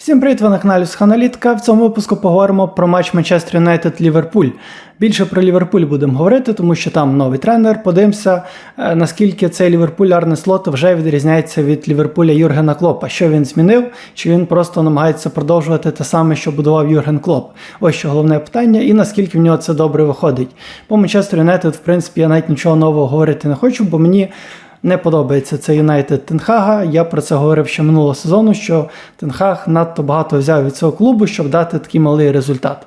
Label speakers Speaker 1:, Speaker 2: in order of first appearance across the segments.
Speaker 1: Всім привіт, ви на каналі Сханалітка. В цьому випуску поговоримо про матч Манчестер Юнайтед Ліверпуль. Більше про Ліверпуль будемо говорити, тому що там новий тренер. Подивимося, е, наскільки цей Ліверпуль Арне Слот вже відрізняється від Ліверпуля Юргена Клопа. Що він змінив, чи він просто намагається продовжувати те саме, що будував Юрген Клоп. Ось що головне питання, і наскільки в нього це добре виходить. По Манчестер Юнайтед, в принципі, я навіть нічого нового говорити не хочу, бо мені. Не подобається це Юнайтед Тенхага. Я про це говорив ще минулого сезону, що Тенхаг надто багато взяв від цього клубу, щоб дати такий малий результат.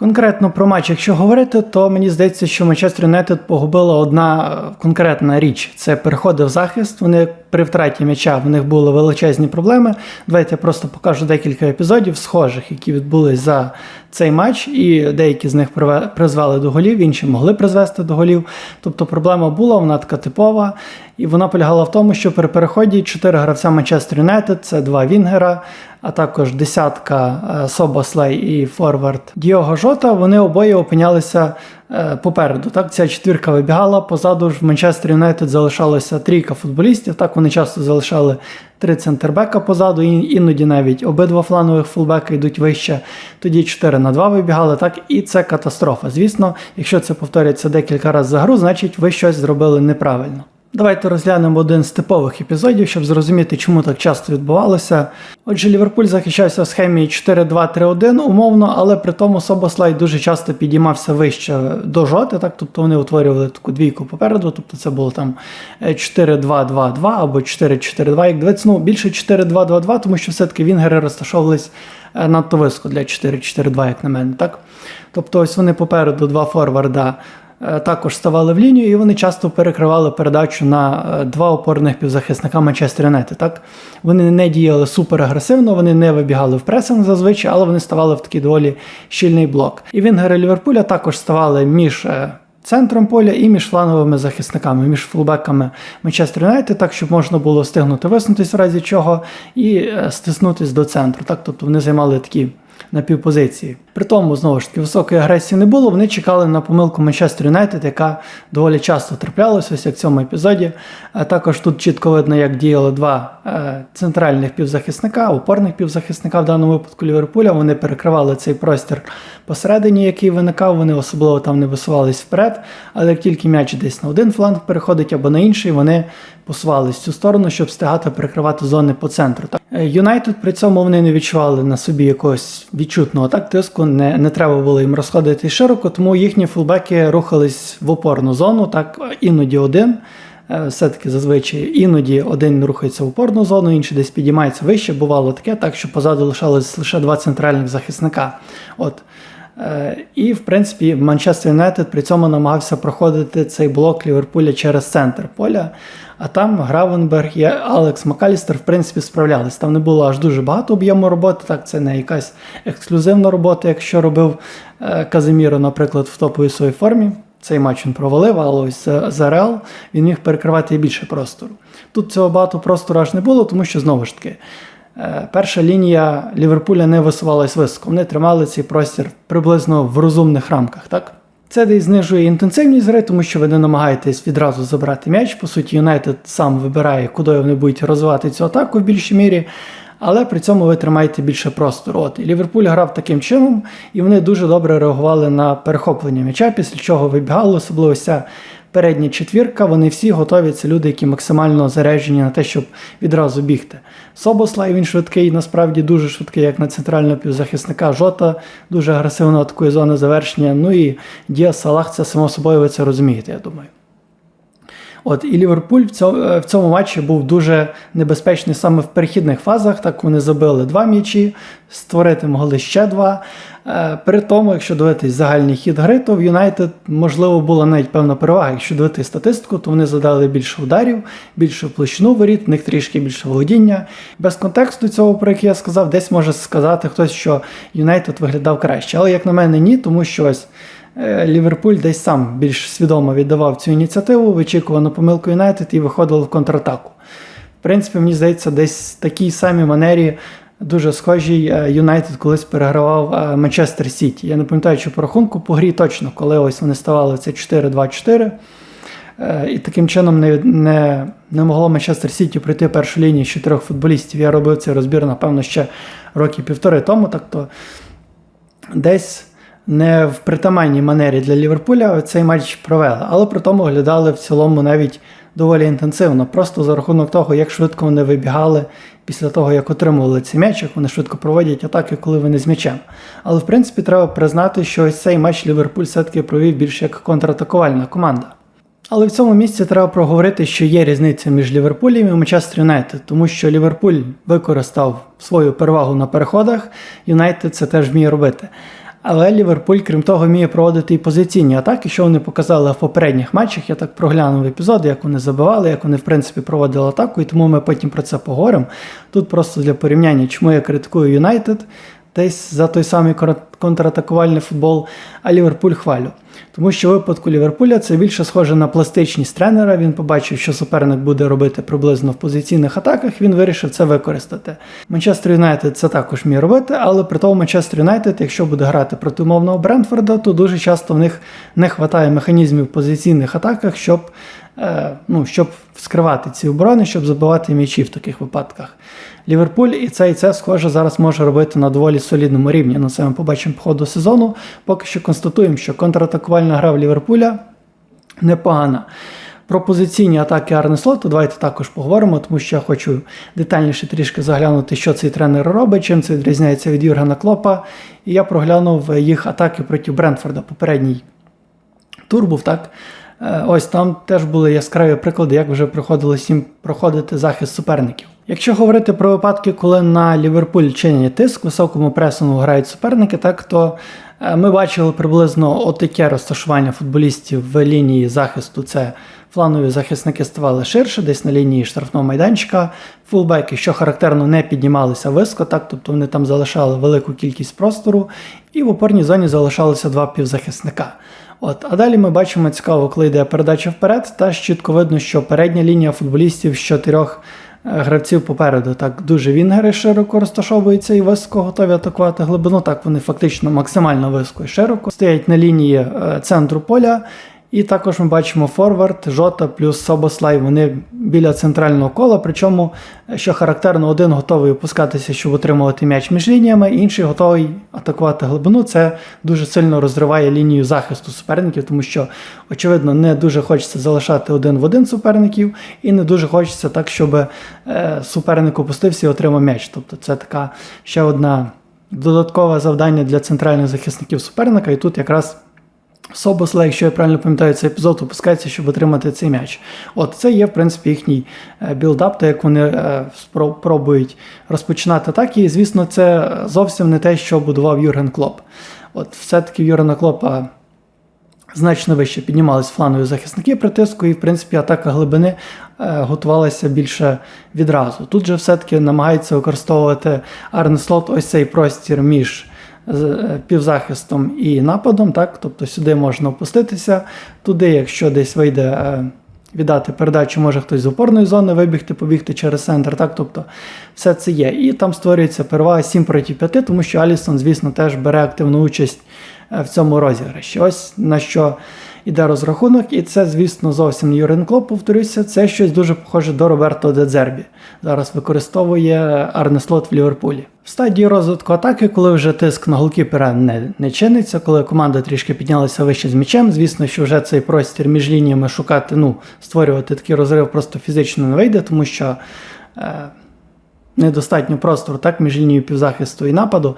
Speaker 1: Конкретно про матч, якщо говорити, то мені здається, що Манчестер Юнайтед погубила одна е, конкретна річ: це переходи в захист. Вони при втраті м'яча в них були величезні проблеми. Давайте я просто покажу декілька епізодів, схожих, які відбулись за цей матч, і деякі з них призвели до голів, інші могли призвести до голів. Тобто проблема була, вона така типова. І вона полягала в тому, що при переході чотири гравця Манчестер Юнайтед, це два Вінгера, а також десятка е, Собослей і Форвард Діого Жота. Вони обоє опинялися е, попереду. Так, ця четвірка вибігала. Позаду ж в Манчестер Юнайтед залишалося трійка футболістів. Так вони часто залишали три центрбека позаду, і іноді навіть обидва флангових фулбека йдуть вище. Тоді 4 на 2 вибігали. Так, і це катастрофа. Звісно, якщо це повторюється декілька разів за гру, значить ви щось зробили неправильно. Давайте розглянемо один з типових епізодів, щоб зрозуміти, чому так часто відбувалося. Отже, Ліверпуль захищався в схемі 4-2-3-1 умовно, але при тому Собослай дуже часто підіймався вище до жоти, так тобто вони утворювали таку двійку попереду, тобто це було там е, 4-2-2-2 або 4-4-2, як дивиться, ну більше 4-2-2-2, тому що все-таки вінгери розташовувались е, надто високо для 4-4-2, як на мене. так? Тобто ось вони попереду два форварда е, також ставали в лінію, і вони часто перекривали передачу на е, два опорних півзахисника Манчестер Юнайтед. Так вони не діяли супер агресивно, вони не вибігали в пресинг зазвичай, але вони ставали в такий доволі щільний блок. І вінгери Ліверпуля також ставали між. е, Центром поля і між фланговими захисниками, між фулбеками Манчестер Юнайтед, так щоб можна було встигнути висунутись в разі чого і е, стиснутись до центру. Так, тобто вони займали такі напівпозиції. При тому, знову ж таки, високої агресії не було. Вони чекали на помилку Манчестер Юнайтед, яка доволі часто траплялася, ось як в цьому епізоді. А також тут чітко видно, як діяли два е, центральних півзахисника, опорних півзахисника в даному випадку Ліверпуля. Вони перекривали цей простір посередині, який виникав. Вони особливо там не висувались вперед. Але як тільки м'яч десь на один фланг переходить або на інший, вони посувались в цю сторону, щоб встигати перекривати зони по центру. Е, Юнайтед при цьому вони не відчували на собі якогось відчутного так тиску, не, не треба було їм розходити широко, тому їхні фулбеки рухались в опорну зону, так іноді один. Е, Все-таки зазвичай іноді один рухається в опорну зону, інший десь підіймається вище. Бувало таке, так що позаду лишалось лише два центральних захисника. От. Е, І, в принципі, Манчестер Юнайтед при цьому намагався проходити цей блок Ліверпуля через центр поля. А там Гравенберг і Алекс Макалістер, в принципі, справлялись. Там не було аж дуже багато об'єму роботи. Так, це не якась ексклюзивна робота, якщо робив е, Казиміро, наприклад, в топовій своїй формі. Цей матч він провалив, але ось за, Реал він міг перекривати і більше простору. Тут цього багато простору аж не було, тому що знову ж таки. Е, Перша лінія Ліверпуля не висувалась високо. Вони тримали цей простір приблизно в розумних рамках. так? Це десь знижує інтенсивність гри, тому що ви не намагаєтесь відразу забрати м'яч. По суті, Юнайтед сам вибирає, куди вони будуть розвивати цю атаку в більшій мірі, але при цьому ви тримаєте більше простору. От і Ліверпуль грав таким чином, і вони дуже добре реагували на перехоплення м'яча, після чого вибігали, особливо ця передня четвірка. Вони всі готові. Це люди, які максимально заряджені на те, щоб відразу бігти. Собослай він швидкий, насправді дуже швидкий, як на центрального півзахисника. Жота дуже агресивно атакує зони завершення. Ну і Дія Салах, це само собою ви це розумієте, я думаю. От і Ліверпуль в цьому, в цьому матчі був дуже небезпечний саме в перехідних фазах. Так вони забили два м'ячі, створити могли ще два. Е, При тому, якщо дивитись загальний хід гри, то в Юнайтед можливо була навіть певна перевага. Якщо дивитись статистику, то вони задали більше ударів, більше площину воріт, в них трішки більше володіння. Без контексту цього, про який я сказав, десь може сказати хтось, що Юнайтед виглядав краще. Але як на мене, ні, тому що ось. Е, Ліверпуль десь сам більш свідомо віддавав цю ініціативу, вичікував на помилку Юнайтед і виходили в контратаку. В принципі, мені здається, десь в такій самій манері дуже схожій е, Юнайтед колись перегравав е, Манчестер Сіті. Я не пам'ятаю, чи по рахунку по грі точно, коли ось вони ставали це 4-2-4. Е, І таким чином не, не, не могло Манчестер Сіті пройти першу лінію з чотирьох футболістів. Я робив цей розбір, напевно, ще роки півтори тому. Так то десь не в притаманній манері для Ліверпуля цей матч провели, але при тому глядали в цілому навіть доволі інтенсивно. Просто за рахунок того, як швидко вони вибігали після того, як отримували цей м'яч, як вони швидко проводять атаки, коли вони з м'ячем. Але в принципі треба признати, що ось цей матч Ліверпуль все-таки провів більше як контратакувальна команда. Але в цьому місці треба проговорити, що є різниця між Ліверпулем і Манчестер Юнайтед, тому що Ліверпуль використав свою перевагу на переходах, Юнайтед це теж вміє робити. Але Ліверпуль, крім того, вміє проводити і позиційні атаки, що вони показали в попередніх матчах. Я так проглянув епізоди, як вони забивали, як вони в принципі проводили атаку, і тому ми потім про це поговоримо. Тут просто для порівняння, чому я критикую Юнайтед десь за той самий контратакувальний футбол, а Ліверпуль хвалю. Тому що в випадку Ліверпуля це більше схоже на пластичність тренера. Він побачив, що суперник буде робити приблизно в позиційних атаках. Він вирішив це використати. Манчестер Юнайтед це також вміє робити, але при тому Манчестер Юнайтед, якщо буде грати проти умовного Брентфорда, то дуже часто в них не вистачає механізмів в позиційних атаках, щоб ну, щоб вскривати ці оборони, щоб забивати м'ячі в таких випадках. Ліверпуль і це і це схоже зараз може робити на доволі солідному рівні. На це ми побачимо по ходу сезону. Поки що констатуємо, що контратакувальна гра в Ліверпуля непогана. Про позиційні атаки Арне Слоту давайте також поговоримо, тому що я хочу детальніше трішки заглянути, що цей тренер робить, чим це відрізняється від Юргена Клопа. І я проглянув їх атаки проти Брентфорда. Попередній тур був так. Е, Ось там теж були яскраві приклади, як вже приходилось їм проходити захист суперників. Якщо говорити про випадки, коли на Ліверпуль чинять тиск, високому пресингу грають суперники, так то е, ми бачили приблизно отаке розташування футболістів в лінії захисту. Це фланові захисники ставали ширше, десь на лінії штрафного майданчика. Фулбеки, що характерно, не піднімалися високо, так, тобто вони там залишали велику кількість простору, і в опорній зоні залишалося два півзахисника. От, А далі ми бачимо цікаво, коли йде передача вперед, та чітко видно, що передня лінія футболістів з чотирьох е, гравців попереду так дуже вінгери широко розташовуються і високо готові атакувати глибину. Так вони фактично максимально високо і широко стоять на лінії е, центру поля. І також ми бачимо форвард, жота плюс Собослай. Вони біля центрального кола. Причому, що характерно, один готовий опускатися, щоб отримувати м'яч між лініями, інший готовий атакувати глибину. Це дуже сильно розриває лінію захисту суперників, тому що, очевидно, не дуже хочеться залишати один в один суперників, і не дуже хочеться так, щоб е, суперник опустився і отримав м'яч. Тобто, це така ще одна додаткове завдання для центральних захисників суперника, і тут якраз. Собосла, якщо я правильно пам'ятаю, цей епізод опускається, щоб отримати цей м'яч. От це є, в принципі, їхній е, білдап, то як вони е, пробують розпочинати так. І, звісно, це зовсім не те, що будував Юрген Клоп. От все-таки Юргена Клопа значно вище піднімалися фланові захисники притиску, і, в принципі, атака глибини е, готувалася більше відразу. Тут же все-таки намагаються використовувати Арнеслот ось цей простір між півзахистом і нападом, так? тобто сюди можна опуститися, туди, якщо десь вийде е, віддати передачу, може хтось з опорної зони вибігти, побігти через центр. так? Тобто все це є. І там створюється перевага 7 проти 5, тому що Алісон, звісно, теж бере активну участь е, в цьому розіграші. Ось на що іде розрахунок, і це, звісно, зовсім Юрген Клоп, повторюся, це щось дуже похоже до Роберто Дедзербі. Зараз використовує Арнеслот в Ліверпулі. В стадії розвитку атаки, коли вже тиск на голкіпера не, не чиниться, коли команда трішки піднялася вище з м'ячем, звісно, що вже цей простір між лініями шукати, ну, створювати такий розрив просто фізично не вийде, тому що. Е, Недостатньо простору так, між лінією півзахисту і нападу.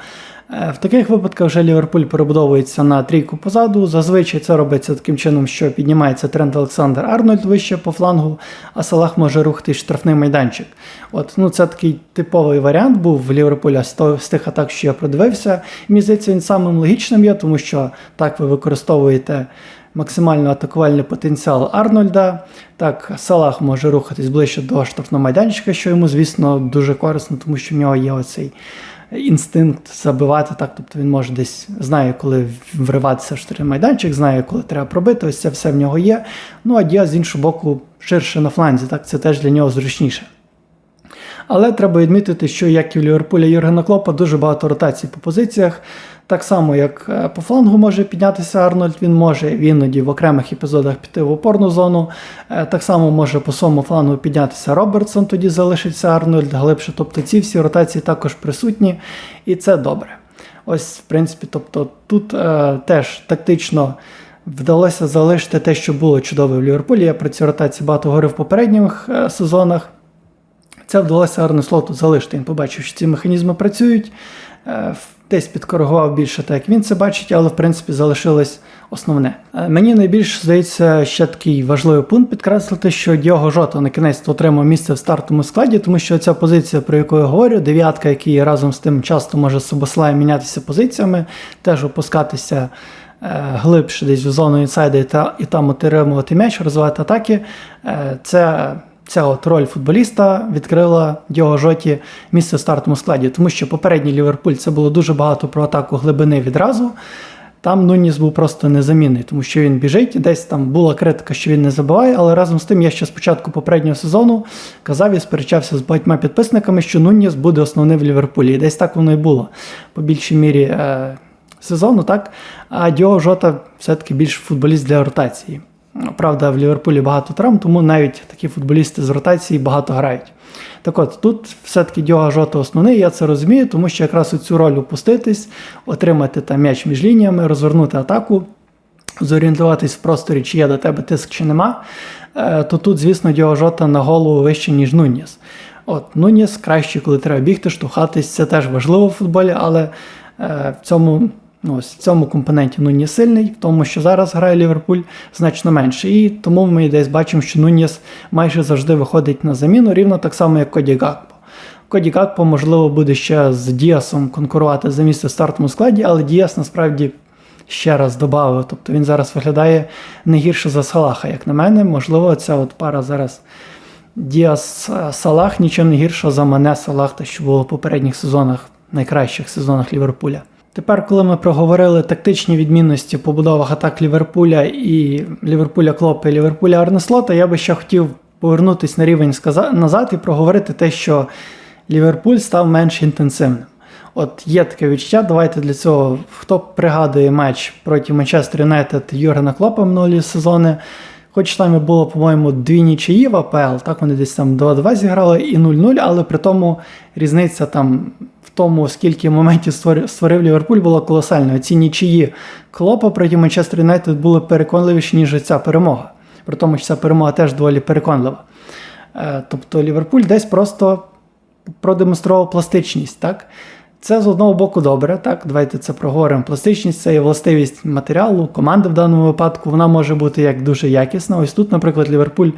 Speaker 1: Е, в таких випадках вже Ліверпуль перебудовується на трійку позаду. Зазвичай це робиться таким чином, що піднімається тренд Олександр Арнольд вище по флангу, а Салах може рухати штрафний майданчик. От, ну Це такий типовий варіант був в Ліверпуля з тих атак, що я продивився. Мені він самим логічним є, тому що так ви використовуєте. Максимально атакувальний потенціал Арнольда. Так, Салах може рухатись ближче до штрафного майданчика, що йому, звісно, дуже корисно, тому що в нього є оцей інстинкт забивати. Так, тобто він може десь знає, коли вриватися в штрафний майданчик, знає, коли треба пробити. Ось це все в нього є. Ну а Діа, з іншого боку, ширше на фланзі. Так, це теж для нього зручніше. Але треба відмітити, що як і в Ліверпуля Юргена Клопа дуже багато ротацій по позиціях. Так само, як е, по флангу може піднятися Арнольд, він може іноді в окремих епізодах піти в опорну зону. Е, Так само може по своєму флангу піднятися Робертсон, тоді залишиться Арнольд глибше. Тобто ці всі ротації також присутні, і це добре. Ось, в принципі, тобто тут е, теж тактично вдалося залишити те, що було чудове в Ліверпулі. Я про ці ротації багато говорив в попередніх е, сезонах. Це вдалося Арне Слоту залишити. Він побачив, що ці механізми працюють. е, Десь підкоригував більше так, як він це бачить, але в принципі залишилось основне. Е, Мені найбільш здається ще такий важливий пункт підкреслити, що Діого Жота на кінець отримав місце в стартовому складі, тому що ця позиція, про яку я говорю, дев'ятка, який разом з тим часто може з Собослаєм мінятися позиціями, теж опускатися е, глибше десь в зону інсайда і, та, і там отримувати м'яч, розвивати атаки. Е, це Ця от роль футболіста відкрила Діого Жоті місце в стартовому складі, тому що попередній Ліверпуль це було дуже багато про атаку глибини відразу. Там Нуніс був просто незамінний, тому що він біжить. Десь там була критика, що він не забиває, але разом з тим я ще з початку попереднього сезону казав і сперечався з багатьма підписниками, що Нуніс буде основним в Ліверпулі. І десь так воно і було по більшій мірі е- сезону, так? А Діого Жота все-таки більш футболіст для ротації. Правда, в Ліверпулі багато травм, тому навіть такі футболісти з ротації багато грають. Так от, тут все-таки Діога Жота основний, я це розумію, тому що якраз у цю роль опуститись, отримати там м'яч між лініями, розвернути атаку, зорієнтуватись в просторі, чи є до тебе тиск, чи нема, е, то тут, звісно, Діога Жота на голову вище, ніж Нуніс. От, Нуніс краще, коли треба бігти, штовхатись, це теж важливо в футболі, але е, в цьому. Ось в цьому компоненті Нуніс сильний, в тому, що зараз грає Ліверпуль значно менше. І тому ми десь бачимо, що Нуніс майже завжди виходить на заміну, рівно так само, як Коді Гакпо. Коді Гакпо, можливо, буде ще з Діасом конкурувати за місце в стартовому складі, але Діас насправді ще раз додав. Тобто він зараз виглядає не гірше за Салаха, як на мене. Можливо, ця от пара зараз Діас Салах нічим не гірша за Мане Салах, те, що було в попередніх сезонах, найкращих сезонах Ліверпуля. Тепер, коли ми проговорили тактичні відмінності в побудовах атак Ліверпуля і Ліверпуля Клопа і Ліверпуля Арнеслота, я би ще хотів повернутися на рівень назад і проговорити те, що Ліверпуль став менш інтенсивним. От є таке відчуття. Давайте для цього, хто пригадує матч проти Манчестер Юнайтед Юргена Клопа минулі сезони. Хоч там і було, по-моєму, дві нічиї в АПЛ, так вони десь там 2-2 зіграли і 0-0, але при тому різниця там тому, скільки моментів створив, Ліверпуль, була колосальна. Ці нічиї Клопа проти Манчестер Юнайтед були переконливіші, ніж ця перемога. При тому, що ця перемога теж доволі переконлива. Е, Тобто Ліверпуль десь просто продемонстрував пластичність, так? Це з одного боку добре, так, давайте це проговоримо. Пластичність це є властивість матеріалу, команди в даному випадку, вона може бути як дуже якісна. Ось тут, наприклад, Ліверпуль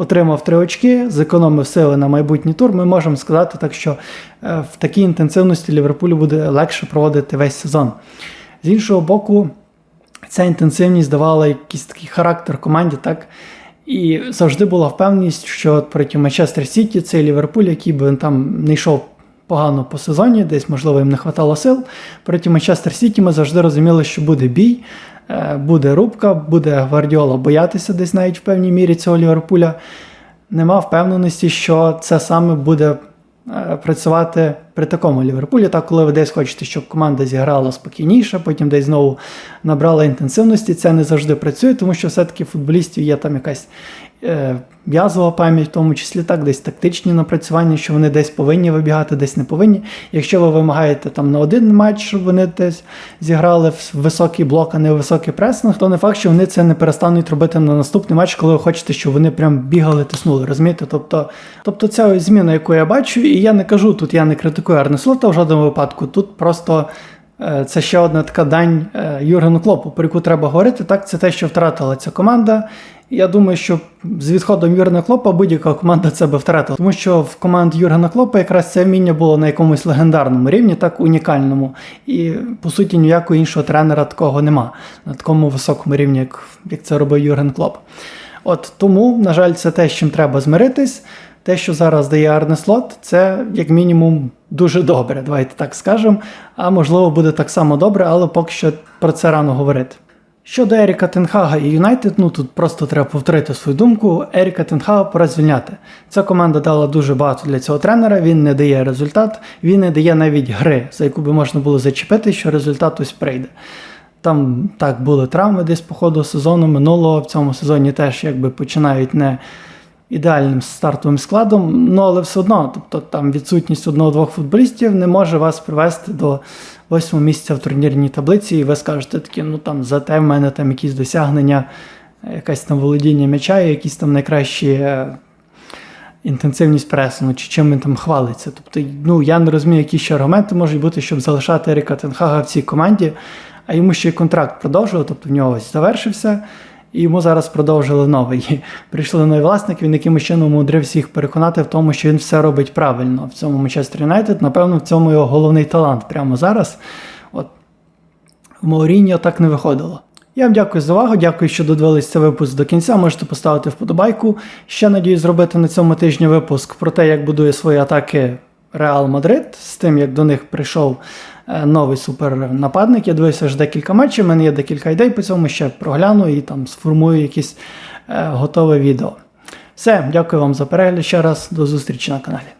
Speaker 1: отримав три очки, зекономив сили на майбутній тур. Ми можемо сказати так, що е, в такій інтенсивності Ліверпулю буде легше проводити весь сезон. З іншого боку, ця інтенсивність давала якийсь такий характер команді, так. І завжди була впевненість, що от проти Манчестер Сіті цей Ліверпуль, який би там не йшов погано по сезоні, десь, можливо, їм не вистачало сил. Проти Манчестер Сіті ми завжди розуміли, що буде бій, буде рубка, буде Гвардіола боятися десь навіть в певній мірі цього Ліверпуля. Нема впевненості, що це саме буде е, працювати при такому Ліверпулі. Так, коли ви десь хочете, щоб команда зіграла спокійніше, потім десь знову набрала інтенсивності, це не завжди працює, тому що все-таки футболістів є там якась е, м'язова пам'ять, в тому числі так, десь тактичні напрацювання, що вони десь повинні вибігати, десь не повинні. Якщо ви вимагаєте там на один матч, щоб вони десь зіграли в високий блок, а не в високий пресинг, то не факт, що вони це не перестануть робити на наступний матч, коли ви хочете, щоб вони прям бігали, тиснули. Розумієте? Тобто, тобто ця зміна, яку я бачу, і я не кажу тут, я не критикую Арне Слота в жодному випадку. Тут просто. е, Це ще одна така дань е, Юргену Клопу, про яку треба говорити. Так, це те, що втратила ця команда. Я думаю, що з відходом Юргена Клопа будь-яка команда це би втратила. Тому що в команді Юргена Клопа якраз це вміння було на якомусь легендарному рівні, так унікальному. І по суті ніякого іншого тренера такого нема на такому високому рівні, як, як це робив Юрген Клоп. От тому, на жаль, це те, з чим треба змиритись. Те, що зараз дає Арне Слот, це як мінімум дуже добре, давайте так скажемо. А можливо буде так само добре, але поки що про це рано говорити. Щодо Еріка Тенхага і Юнайтед, ну тут просто треба повторити свою думку. Еріка Тенхага пора звільняти. Ця команда дала дуже багато для цього тренера. Він не дає результат, він не дає навіть гри, за яку би можна було зачепити, що результат ось прийде. Там так були травми десь по ходу сезону минулого. В цьому сезоні теж якби починають не ідеальним стартовим складом, ну але все одно, тобто там відсутність одного-двох футболістів не може вас привести до восьмого місця в турнірній таблиці, і ви скажете такі, ну там зате в мене там якісь досягнення, якесь там володіння м'яча, якісь там найкращі. е, Інтенсивність пресингу, чи чим він там хвалиться. Тобто, ну я не розумію, які ще аргументи можуть бути, щоб залишати Еріка Тенхага в цій команді, а йому ще й контракт продовжував, тобто в нього ось завершився, і йому зараз продовжили новий. Прийшли новий власник, він якимось чином умудрився їх переконати в тому, що він все робить правильно в цьому Манчестер Юнайтед. Напевно, в цьому його головний талант прямо зараз. От в Мауріньо так не виходило. Я вам дякую за увагу, дякую, що додивились цей випуск до кінця. Можете поставити вподобайку. Ще надіюсь зробити на цьому тижні випуск про те, як будує свої атаки Реал Мадрид, з тим, як до них прийшов новий супернападник. Я дивився вже декілька матчів, у мене є декілька ідей по цьому, ще прогляну і там сформую якесь е, готове відео. Все, дякую вам за перегляд ще раз. До зустрічі на каналі.